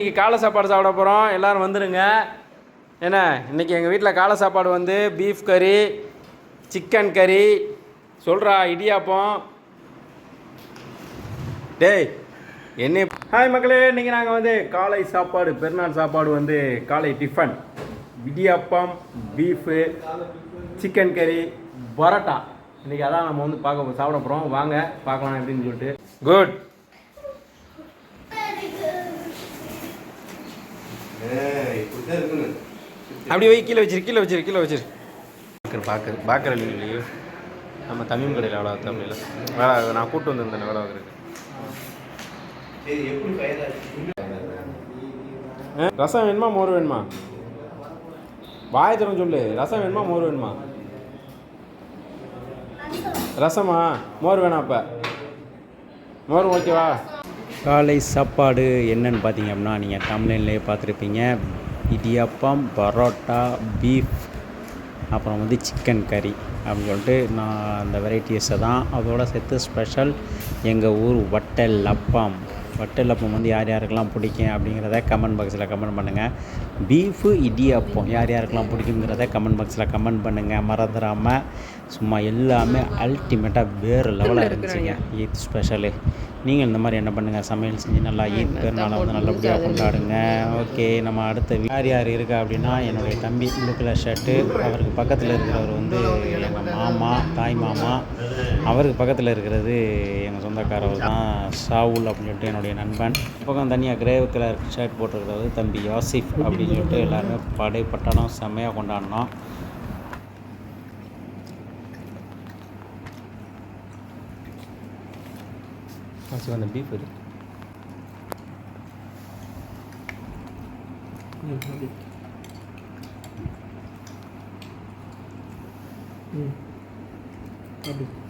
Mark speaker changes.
Speaker 1: இன்னைக்கு காலை சாப்பாடு சாப்பிட போகிறோம் எல்லாரும் வந்துடுங்க என்ன? இன்னைக்கு எங்கள் வீட்டில் காலை சாப்பாடு வந்து பீஃப் கறி சிக்கன் கறி சொல்கிறா இடியாப்பம். டேய் என்ன ஹாய் மக்களே இன்றைக்கி நாங்கள் வந்து காலை சாப்பாடு பெருநாள் சாப்பாடு வந்து காலை டிஃபன் இடியாப்பம் பீஃபு சிக்கன் கறி பரோட்டா. இன்றைக்கி அதான் நம்ம வந்து பார்க்க சாப்பிட போகிறோம் வாங்க பார்க்கலாம் எப்படின்னு சொல்லிட்டு. குட் அப்படி வை கீழே வச்சிரு கீழே வச்சிரு கீழே வச்சிரு. பார்க்குற பார்க்குற பார்க்குற இல்லையோ. நம்ம தமிழ் கடையில் எவ்வளோ தமிழில் வேலை நான் கூட்டு வந்திருந்தேன் வேலை வாங்குறதுக்கு ஆ, ரசம் வேணுமா மோர் வேணுமா? வாய் திறந்து சொல்லு. ரசம் வேணுமா மோர் வேணுமா? ரசமா? மோர் வேணாம் அப்போ. மோர் ஓகேவா?
Speaker 2: காலை சாப்பாடு என்னன்னு பார்த்தீங்க அப்படின்னா நீங்கள் தமிழ்லேயே பார்த்துருப்பீங்க. இடியாப்பம் பரோட்டா பீஃப் அப்புறம் வந்து சிக்கன் கறி அப்படின்னு சொல்லிட்டு நான் அந்த வெரைட்டிஸை தான். அதோட சேர்த்து ஸ்பெஷல் எங்கள் ஊர் வட்டல் அப்பம் வட்டல் அப்பம் வந்து யார் யாருக்கெல்லாம் பிடிக்கும் அப்படிங்கிறத கமெண்ட் பாக்ஸில் கமெண்ட் பண்ணுங்கள் பீஃபு இடியாப்பம் யார் யாருக்கெல்லாம் பிடிக்குங்கிறத கமெண்ட் பாக்ஸில் கமெண்ட் பண்ணுங்கள் மறந்துடாமல் சும்மா எல்லாமே அல்டிமேட்டாக வேறு லெவலாக இருந்துச்சுங்க. ஈத் ஸ்பெஷலு நீங்கள் இந்த மாதிரி என்ன பண்ணுங்கள் சமையல் செஞ்சு நல்லா ஈத் பெருநாளை வந்து நல்லபடியாக கொண்டாடுங்க. ஓகே நம்ம அடுத்த யார் யார் இருக்கா அப்படின்னா என்னுடைய தம்பி ப்ளூ கலர் ஷர்ட்டு அவருக்கு பக்கத்தில் இருக்கிறவர் வந்து எங்கள் மாமா தாய் மாமா அவருக்கு பக்கத்தில் இருக்கிறது எங்கள் சொந்தக்காரவர் தான் ஷாவுல் அப்படின்னு சொல்லிட்டு என்னுடைய நண்பன். பக்கம் தனியாக கிரே கலர் ஷர்ட் போட்டிருக்கிறது தம்பி யாசிஃப் அப்படின்னு சொல்லிட்டு எல்லாருமே படை பட்டாளம் செம்மையாக கொண்டாடினோம்.
Speaker 1: i want to be
Speaker 3: with it. Mm, have it. Mm, have it.